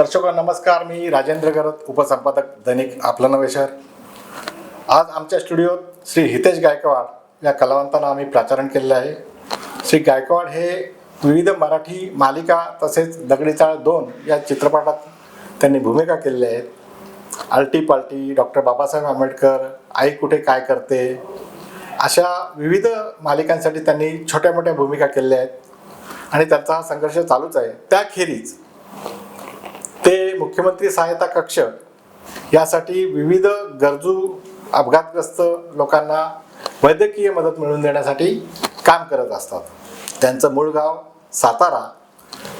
दर्शक नमस्कार. मी राजेंद्र गरत उपसंपादक दैनिक आपलं नवे शहर. आज आमच्या स्टुडिओत श्री हितेश गायकवाड या कलावंतांना आम्ही प्राचारण केलेलं आहे. श्री गायकवाड हे विविध मराठी मालिका तसेच दगडी चाळ दोन या चित्रपटात त्यांनी भूमिका केलेल्या आहेत. आलटी पालटी डॉक्टर बाबासाहेब आंबेडकर आई कुठे काय करते अशा विविध मालिकांसाठी त्यांनी छोट्या मोठ्या भूमिका केलेल्या आहेत. आणि त्यांचा हा संघर्ष चालूच आहे. त्याखेरीज मुख्यमंत्री सहायता कक्ष यासाठी विविध गरजू अपघातग्रस्त लोकांना वैद्यकीय मदत मिळवून देण्यासाठी काम करत असतात. त्यांचं मूळ गाव सातारा.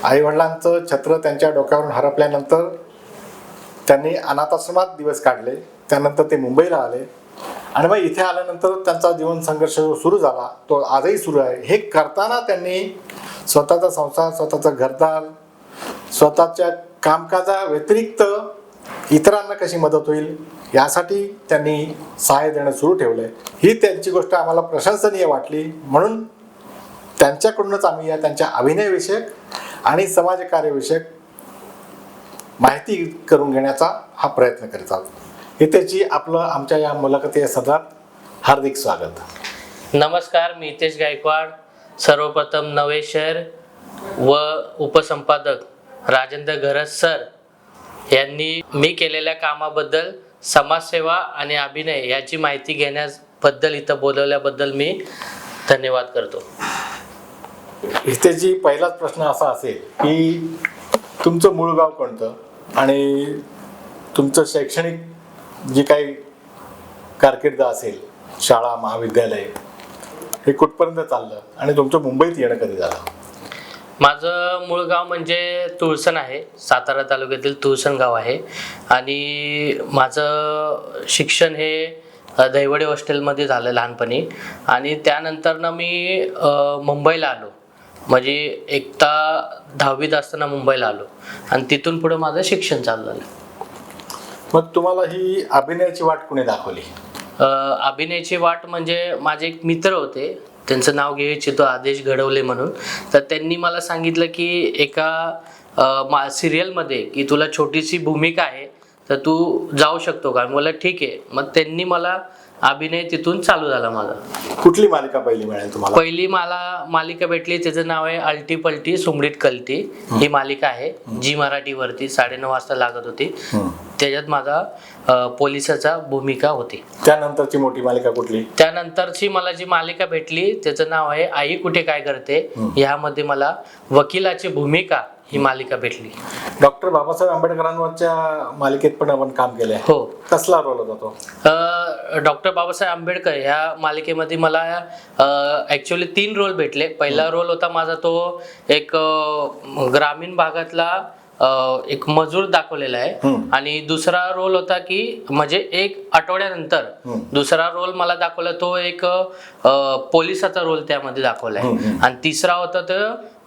आईवडिलांचं छत्र त्यांच्या डोक्यावरून हरपल्यानंतर त्यांनी अनाथाश्रमात दिवस काढले. त्यानंतर ते मुंबईला आले. आणि मग इथे आल्यानंतर त्यांचा जीवन संघर्ष जो सुरू झाला तो आजही सुरू आहे. हे करताना त्यांनी स्वतःचा संसार स्वतःचं घरदार स्वतःच्या कामकाजा व्यतिरिक्त इतरांना कशी मदत होईल यासाठी त्यांनी सहाय्य देणं सुरू ठेवलंय. ही त्यांची गोष्ट आम्हाला प्रशंसनीय वाटली. म्हणून त्यांच्याकडूनच आम्ही या त्यांच्या अभिनयविषयक आणि समाजकार्यविषयक माहिती करून घेण्याचा हा प्रयत्न करीत आहोत. हे त्याची आपलं आमच्या या मुलाखती सदरात हार्दिक स्वागत. नमस्कार मी हितेश गायकवाड सर्वप्रथम नवे शहर व उपसंपादक राजेंद्र घरस सर यांनी मी केलेल्या कामाबद्दल समाजसेवा आणि अभिनय याची माहिती घेण्याबद्दल इथं बोलवल्याबद्दल मी धन्यवाद करतो. इथेची पहिलाच प्रश्न असा असेल की तुमचं मूळ गाव कोणतं? आणि तुमचं शैक्षणिक जी काही कारकीर्द असेल शाळा महाविद्यालय हे कुठपर्यंत चाललं? आणि तुमचं मुंबईत येणं कधी झालं? माझं मूळ गाव म्हणजे तुळसण आहे. सातारा तालुक्यातील तुळसण गाव आहे. आणि माझं शिक्षण हे दैवडे हॉस्टेलमध्ये झालं लहानपणी. आणि त्यानंतर ना मी मुंबईला आलो. म्हणजे एकता दहावीत असताना मुंबईला आलो. आणि तिथून पुढं माझं शिक्षण चालू झालं. मग तुम्हाला ही अभिनयाची वाट कुणी दाखवली? अभिनयाची वाट म्हणजे माझे एक मित्र होते. त्यांचं नाव घेऊ इच्छितो आदेश घडवले म्हणून. तर त्यांनी मला सांगितलं की एका मा सिरियलमध्ये की तुला छोटीशी भूमिका आहे तर तू जाऊ शकतो का? मला ठीक आहे. मग त्यांनी मला अभिनय तिथून चालू झाला माझा. कुठली मालिका पहिली मिळेल तुम्हाला? पहिली मला मालिका भेटली त्याचं नाव आहे अल्टी पलटी सुमडीत कलटी. ही मालिका आहे जी मराठीवरती साडेनऊ वाजता लागत होती. त्याच्यात माझा पोलिसाचा भूमिका होती. त्यानंतरची मोठी मालिका कुठली? त्यानंतरची मला जी मालिका भेटली त्याचं नाव आहे आई कुठे काय करते? ह्यामध्ये मला वकिलाची भूमिका ही मालिका भेटली. डॉक्टर बाबासाहेब आंबेडकरांवरच्या मालिकेत पण आपण काम केलंय. हो. कसला रोल होता तो? डॉक्टर बाबासाहेब आंबेडकर ह्या मालिकेमध्ये मला ॲक्च्युली तीन रोल भेटले. पहिला रोल होता माझा तो एक ग्रामीण भागातला एक मजूर दाखवलेला आहे. आणि दुसरा रोल होता की म्हणजे एक आठवड्यानंतर. दुसरा रोल मला दाखवला तो एक पोलिसाचा रोल त्यामध्ये दाखवलाय. आणि तिसरा होता तो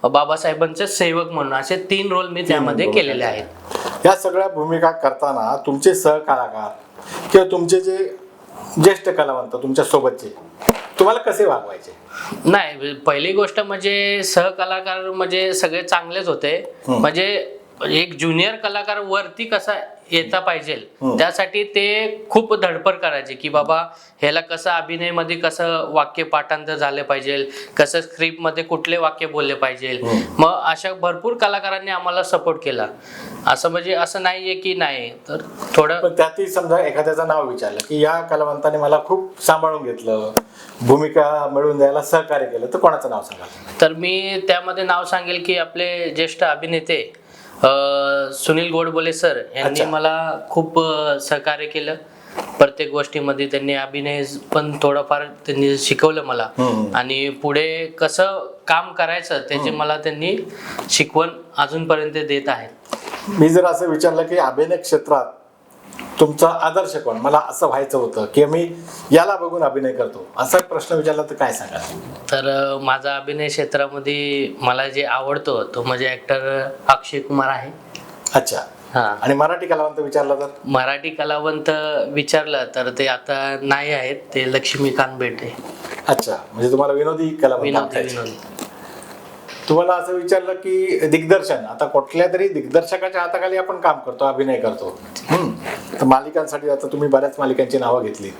बाबासाहेबांचे सेवक म्हणून असे तीन रोल मी त्यामध्ये केलेले आहेत. या सगळ्या भूमिका करताना तुमचे सहकलाकार किंवा तुमचे जे ज्येष्ठ कलावंत तुमच्या सोबतचे तुम्हाला कसे वागवायचे? नाही पहिली गोष्ट म्हणजे सहकलाकार म्हणजे सगळे चांगलेच होते. म्हणजे एक ज्युनियर कलाकार वरती कसा येता पाहिजे हम्म. त्यासाठी ते खूप धडपड करायचे की बाबा ह्याला कसं अभिनयमध्ये कसं वाक्य पाठांतर झाले पाहिजे कसं स्क्रिप्टमध्ये कुठले वाक्य बोलले पाहिजे हम्म. मग अशा भरपूर कलाकारांनी आम्हाला सपोर्ट केला असं म्हणजे असं नाहीये की नाही तर थोडं पण त्यातही समजा एखाद्याचं नाव विचारलं की या कलावंताने मला खूप सांभाळून घेतलं भूमिका मिळवून द्यायला सहकार्य केलं तर कोणाचं नाव सांगा तर मी त्यामध्ये नाव सांगेल की आपले ज्येष्ठ अभिनेते सुनील गोडबोले सर यांनी. मला खूप सहकार्य केलं प्रत्येक गोष्टीमध्ये त्यांनी अभिनय पण थोडंफार त्यांनी शिकवलं मला हम्म. आणि पुढे कसं काम करायचं त्याचे मला त्यांनी शिकवण अजूनपर्यंत देत आहेत मी जर असं विचारलं की अभिनय क्षेत्रात तुमचा आदर्श कोण? मला असं व्हायचं होतं की मी याला बघून अभिनय करतो. असा प्रश्न विचारला तर काय सांगाल? तर माझा अभिनय क्षेत्रामध्ये मला जे आवडतो तो म्हणजे ॲक्टर अक्षय कुमार आहे. अच्छा. हां. आणि मराठी कलावंत विचारला तर? मराठी कलावंत विचारलं तर ते आता नाही आहेत ते लक्ष्मीकांत बेटे. अच्छा. म्हणजे तुम्हाला विनोदी कलावंत तुम्हाला असं विचारलं की दिग्दर्शन. आता कुठल्या तरी दिग्दर्शकाच्या हाताखाली आपण काम करतो अभिनय करतो. तर मालिकांसाठी आता तुम्ही बऱ्याच मालिकांची नावं घेतली.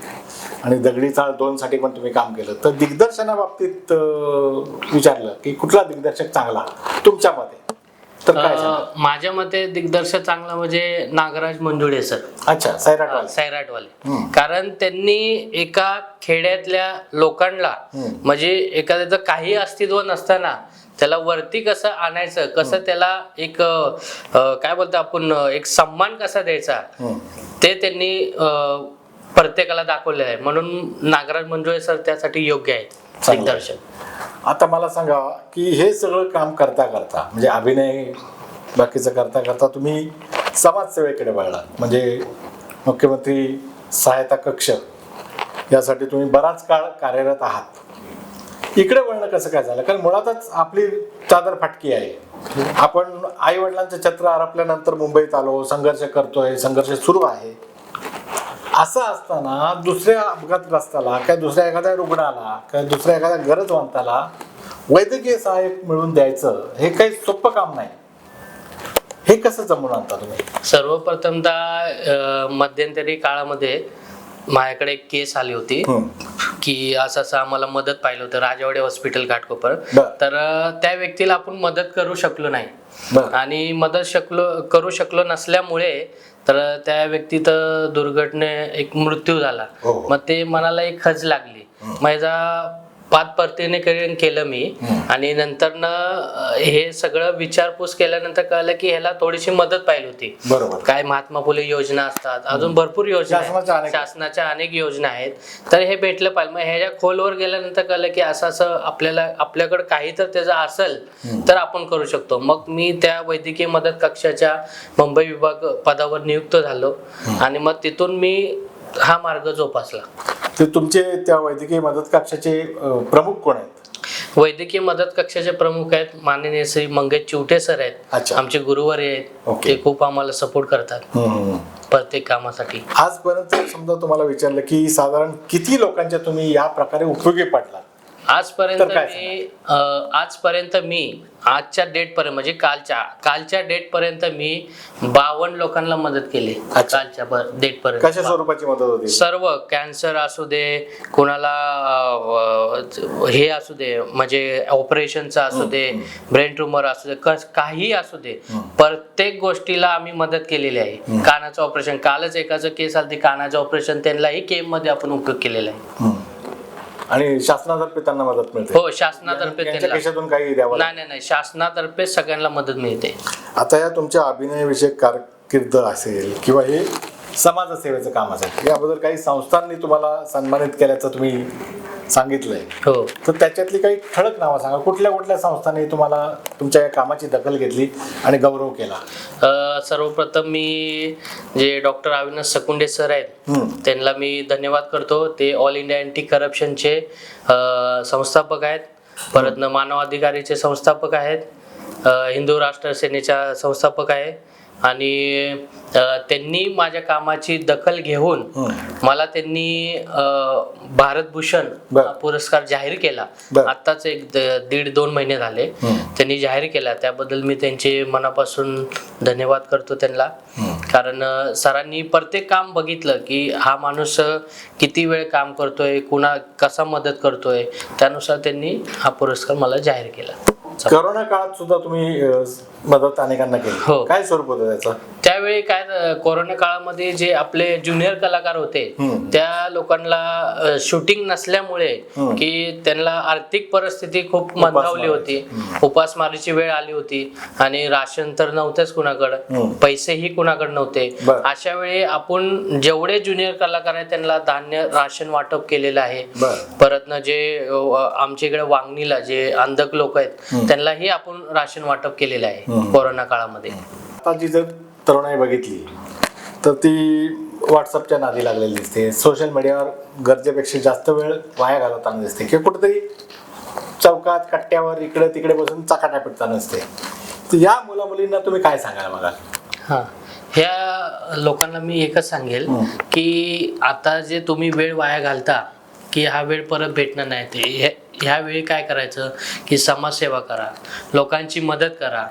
आणि दगडी चाळ दोन साठी पण तुम्ही काम केलं. तर दिग्दर्शनाबाबतीत अं, विचारलं की कुठला दिग्दर्शक चांगला? तुमच्या मते. तर काय माझ्या मते दिग्दर्शक चांगला म्हणजे नागराज मंजुळे सर. अच्छा सैराटवाले सैराटवाले कारण त्यांनी एका खेड्यातल्या लोकांना म्हणजे एखाद्याचं काही अस्तित्व नसताना त्याला वरती कसं आणायचं कसं त्याला एक काय बोलतो आपण एक सन्मान कसा द्यायचा ते त्यांनी प्रत्येकाला दाखवलेलं आहे. म्हणून नागराज मंजुळे सर त्यासाठी योग्य आहेत. दिग्दर्शक आता मला सांगा की हे सगळं काम करता करता म्हणजे अभिनय बाकीचं करता करता तुम्ही समाजसेवेकडे वळला म्हणजे मुख्यमंत्री सहायता कक्ष यासाठी तुम्ही बराच काळ कार्यरत आहात. इकडे वळणं कसं काय झालं? कारण मुळातच आपली चादर फाटकी आहे. आपण आई वडिलांचं छत्र आरपल्यानंतर मुंबईत आलो संघर्ष करतोय संघर्ष सुरू आहे. असं असताना दुसऱ्या अपघातग्रस्ताला काय दुसऱ्या एखाद्या रुग्णाला काय दुसऱ्या एखाद्या गरजवंताला वैद्यकीय सहाय्य मिळवून द्यायचं हे काही सोपं काम नाही. हे कसं जमून आणता तुम्ही? सर्वप्रथमतः मध्यंतरी काळामध्ये माझ्याकडे एक केस आली होती की असं असं आम्हाला मदत पाहिलं होतं राजवाडे हॉस्पिटल घाटकोपर. तर त्या व्यक्तीला आपण मदत करू शकलो नाही. आणि मदत शकलो करू शकलो नसल्यामुळे तर त्या व्यक्तीत दुर्घटने एक मृत्यू झाला. हो. मग ते मनाला एक खच लागली. माझा पाच परतीने करून केलं मी. आणि नंतर हे सगळं विचारपूस केल्यानंतर कळलं की ह्याला थोडीशी मदत पाहिजे होती. बरोबर. काय महात्मा फुले योजना असतात अजून भरपूर योजना शासनाच्या अनेक योजना आहेत. तर हे भेटलं पाहिजे मग ह्याच्या खोलवर गेल्यानंतर कळलं की असं असं आपल्याला आपल्याकडे काही तर त्याचं असेल तर आपण करू शकतो. मग मी त्या वैद्यकीय मदत कक्षाच्या मुंबई विभाग पदावर नियुक्त झालो. आणि मग तिथून मी हा मार्ग जोपासला. ते तुमचे त्या वैद्यकीय मदत कक्षाचे प्रमुख कोण आहेत? वैद्यकीय मदत कक्षाचे प्रमुख आहेत माननीय श्री मंगेश चिवटे सर आहेत. अच्छा. आमचे गुरुवारी आहेत ओके. ते खूप आम्हाला सपोर्ट करतात. प्रत्येक कामासाठी. आजपर्यंत समजा तुम्हाला विचारलं की साधारण किती लोकांच्या तुम्ही या प्रकारे उपयोगी पडला आजपर्यंत मी आजपर्यंत मी आजच्या डेट पर्यंत म्हणजे कालच्या कालच्या डेट पर्यंत मी बावन्न लोकांना मदत केली. कालच्या डेट पर्यंत कशा स्वरूपाची मदत होती? सर्व कॅन्सर असू दे कोणाला हे असू दे म्हणजे ऑपरेशनचं असू दे ब्रेन ट्युमर असू दे काही असू दे प्रत्येक गोष्टीला आम्ही मदत केलेली आहे. कानाचं ऑपरेशन कालच एकाचं केस आलं कानाचं ऑपरेशन त्यांनाही केममध्ये आपण उपयोग केलेला आहे. आणि शासनातर्फे त्यांना मदत मिळते. हो शासनातर्फे यांच्या त्यांना. खिशातून काही द्यावं. नाही नाही नाही. शासनातर्फे सगळ्यांना मदत मिळते. आता या तुमच्या अभिनयविषयक कारकीर्द असेल किंवा हे समाजसेवेचं काम असेल याबद्दल काही संस्थांनी तुम्हाला सन्मानित केल्याचं तुम्ही सांगितलंय. हो. तर त्याच्यातली काही ठळक नावं सांगा. कुठल्या कुठल्या संस्थांनी तुम्हाला तुमच्या या कामाची दखल घेतली आणि गौरव केला? अ, सर्वप्रथम मी जे डॉक्टर अविनाश सकुंडे सर आहेत. त्यांना मी धन्यवाद करतो. ते ऑल इंडिया अँटी करप्शनचे अ, संस्थापक आहेत. परत न मानव अधिकारीचे संस्थापक आहेत. अ, हिंदू राष्ट्र सेनेच्या संस्थापक आहे. आणि त्यांनी माझ्या कामाची दखल घेऊन मला त्यांनी बर. हा पुरस्कार जाहीर केला. बर. आत्ताच एक दीड दोन महिने झाले. त्यांनी जाहीर केला. त्याबद्दल मी त्यांचे मनापासून धन्यवाद करतो त्यांना. कारण अ, सरांनी प्रत्येक काम बघितलं की हा माणूस किती वेळ काम करतोय कुणा कसा मदत करतोय त्यानुसार त्यांनी हा पुरस्कार मला जाहीर केला. करोना काळात सुद्धा तुम्ही मदत अनेकांना केली हो. काय स्वरूप होतं त्याचं त्यावेळी काय कोरोना काळामध्ये जे आपले ज्युनियर कलाकार होते. त्या लोकांना शूटिंग नसल्यामुळे. की त्यांना आर्थिक परिस्थिती खूप मंदावली होती उपासमारीची वेळ आली होती आणि राशन तर नव्हतेच कुणाकडं. पैसेही कुणाकडे नव्हते. अशा वेळी आपण जेवढे ज्युनियर कलाकार आहेत त्यांना धान्य राशन वाटप केलेलं आहे. परत जे आमच्या इकडे वांगणीला जे अंधक लोक आहेत त्यांनाही आपण राशन वाटप केलेलं आहे कोरोना काळामध्ये. आता जी जर तरुणाई बघितली तर ती व्हॉट्सअपच्या नादी लागलेली दिसते. सोशल मीडियावर गरजेपेक्षा जास्त वेळ वाया घालवताना दिसते. किंवा कुठेतरी चौकात कट्ट्यावर इकडे तिकडे बसून चकाट्या पिटताना दिसते. तर या मुला मुलींना तुम्ही काय सांगाल बघा? हा. ह्या लोकांना मी एकच सांगेल की आता जे तुम्ही वेळ वाया घालता की हा वेळ परत भेटणार नाही ते ह्यावेळी काय करायचं की समाजसेवा करा लोकांची मदत करा.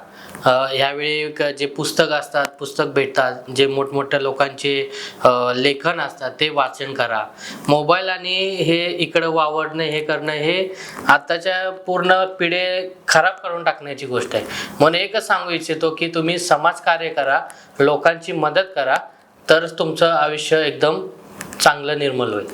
ह्यावेळी क- जे पुस्तक असतात पुस्तक भेटतात जे मोठमोठ्या लोकांचे लेखन असतात ते वाचन करा. मोबाईल आणि हे इकडं वावरणं हे करणं हे आत्ताच्या पूर्ण पिढे खराब करून टाकण्याची गोष्ट आहे. म्हणून एकच सांगू इच्छितो की तुम्ही समाजकार्य करा लोकांची मदत करा तरच तुमचं आयुष्य एकदम चांगलं निर्मल होईल.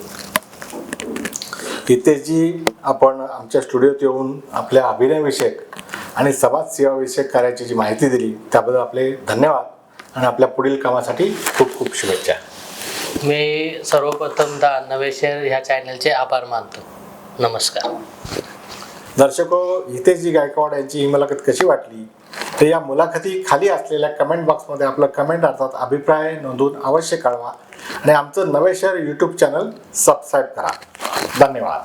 हितेशजी आपण आमच्या स्टुडिओत येऊन आपल्या अभिनयविषयक आणि समाजसेवाविषयक कार्याची जी माहिती दिली त्याबद्दल आपले धन्यवाद आणि आपल्या पुढील कामासाठी खूप खूप शुभेच्छा. मी सर्वप्रथमतः नवेशेर ह्या चॅनलचे आभार मानतो. नमस्कार. दर्शको हितेशजी गायकवाड यांची ही मुलाखत कशी वाटली? तर या मुलाखती खाली असलेल्या कमेंट बॉक्समध्ये आपलं कमेंट अर्थात अभिप्राय नोंदवून अवश्य कळवा. आणि आमचं नवे शहर यूट्यूब चॅनल सबस्क्राईब करा. धन्यवाद